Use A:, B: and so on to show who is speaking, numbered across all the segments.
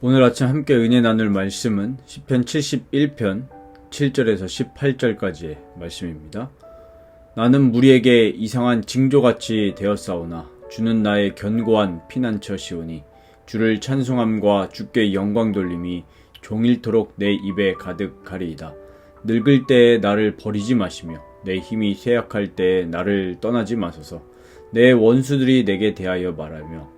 A: 오늘 아침 함께 은혜 나눌 말씀은 시편 71편 7절에서 18절까지의 말씀입니다. 나는 무리에게 이상한 징조같이 되었사오나 주는 나의 견고한 피난처시오니 주를 찬송함과 주께 영광 돌림이 종일토록 내 입에 가득하리이다. 늙을 때에 나를 버리지 마시며 내 힘이 쇠약할 때에 나를 떠나지 마소서. 내 원수들이 내게 대하여 말하며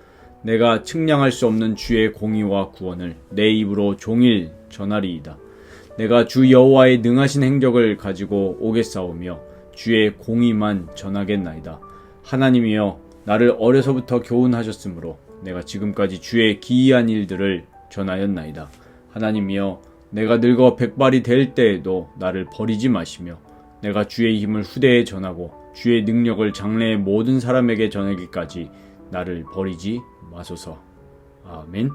A: 내가 측량할 수 없는 주의 공의와 구원을 내 입으로 종일 전하리이다. 내가 주 여호와의 능하신 행적을 가지고 오겠사오며 주의 공의만 전하겠나이다. 하나님이여 나를 어려서부터 교훈하셨으므로 내가 지금까지 주의 기이한 일들을 전하였나이다. 하나님이여 내가 늙어 백발이 될 때에도 나를 버리지 마시며 내가 주의 힘을 후대에 전하고 주의 능력을 장래의 모든 사람에게 전하기까지 나를 버리지 마소서. 아멘.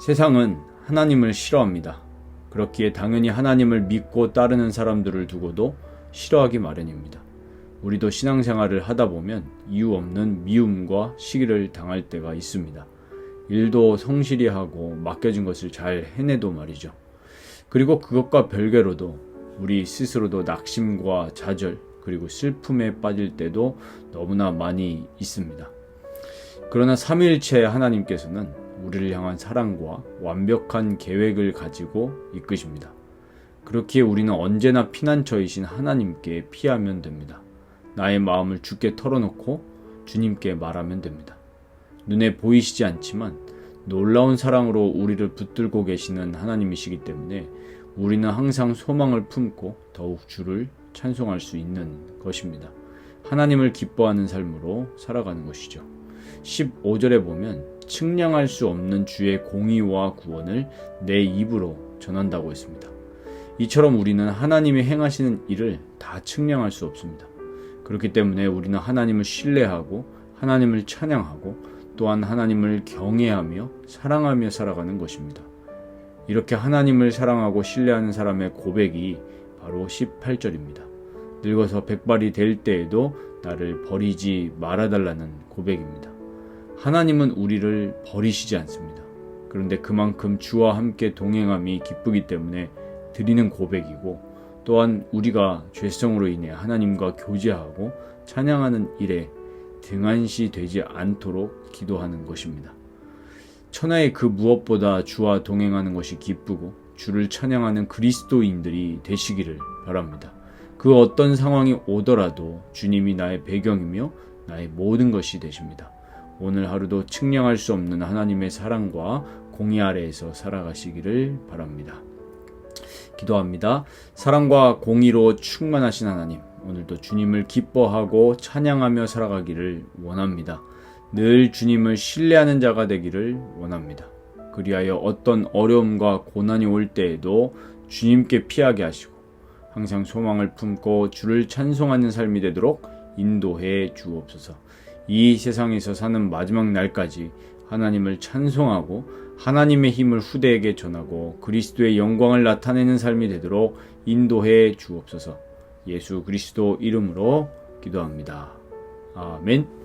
A: 세상은 하나님을 싫어합니다. 그렇기에 당연히 하나님을 믿고 따르는 사람들을 두고도 싫어하기 마련입니다. 우리도 신앙생활을 하다 보면 이유 없는 미움과 시기를 당할 때가 있습니다. 일도 성실히 하고 맡겨진 것을 잘 해내도 말이죠. 그리고 그것과 별개로도 우리 스스로도 낙심과 좌절 그리고 슬픔에 빠질 때도 너무나 많이 있습니다. 그러나 삼위일체 하나님께서는 우리를 향한 사랑과 완벽한 계획을 가지고 이끄십니다. 그렇기에 우리는 언제나 피난처이신 하나님께 피하면 됩니다. 나의 마음을 주께 털어놓고 주님께 말하면 됩니다. 눈에 보이시지 않지만 놀라운 사랑으로 우리를 붙들고 계시는 하나님이시기 때문에 우리는 항상 소망을 품고 더욱 주를 찬송할 수 있는 것입니다. 하나님을 기뻐하는 삶으로 살아가는 것이죠. 15절에 보면 측량할 수 없는 주의 공의와 구원을 내 입으로 전한다고 했습니다. 이처럼 우리는 하나님이 행하시는 일을 다 측량할 수 없습니다. 그렇기 때문에 우리는 하나님을 신뢰하고 하나님을 찬양하고 또한 하나님을 경외하며 사랑하며 살아가는 것입니다. 이렇게 하나님을 사랑하고 신뢰하는 사람의 고백이 바로 18절입니다. 늙어서 백발이 될 때에도 나를 버리지 말아달라는 고백입니다. 하나님은 우리를 버리시지 않습니다. 그런데 그만큼 주와 함께 동행함이 기쁘기 때문에 드리는 고백이고 또한 우리가 죄성으로 인해 하나님과 교제하고 찬양하는 일에 등한시 되지 않도록 기도하는 것입니다. 천하의 그 무엇보다 주와 동행하는 것이 기쁘고 주를 찬양하는 그리스도인들이 되시기를 바랍니다. 그 어떤 상황이 오더라도 주님이 나의 배경이며 나의 모든 것이 되십니다. 오늘 하루도 측량할 수 없는 하나님의 사랑과 공의 아래에서 살아가시기를 바랍니다. 기도합니다. 사랑과 공의로 충만하신 하나님, 오늘도 주님을 기뻐하고 찬양하며 살아가기를 원합니다. 늘 주님을 신뢰하는 자가 되기를 원합니다. 그리하여 어떤 어려움과 고난이 올 때에도 주님께 피하게 하시고 항상 소망을 품고 주를 찬송하는 삶이 되도록 인도해 주옵소서. 이 세상에서 사는 마지막 날까지 하나님을 찬송하고 하나님의 힘을 후대에게 전하고 그리스도의 영광을 나타내는 삶이 되도록 인도해 주옵소서. 예수 그리스도 이름으로 기도합니다. 아멘.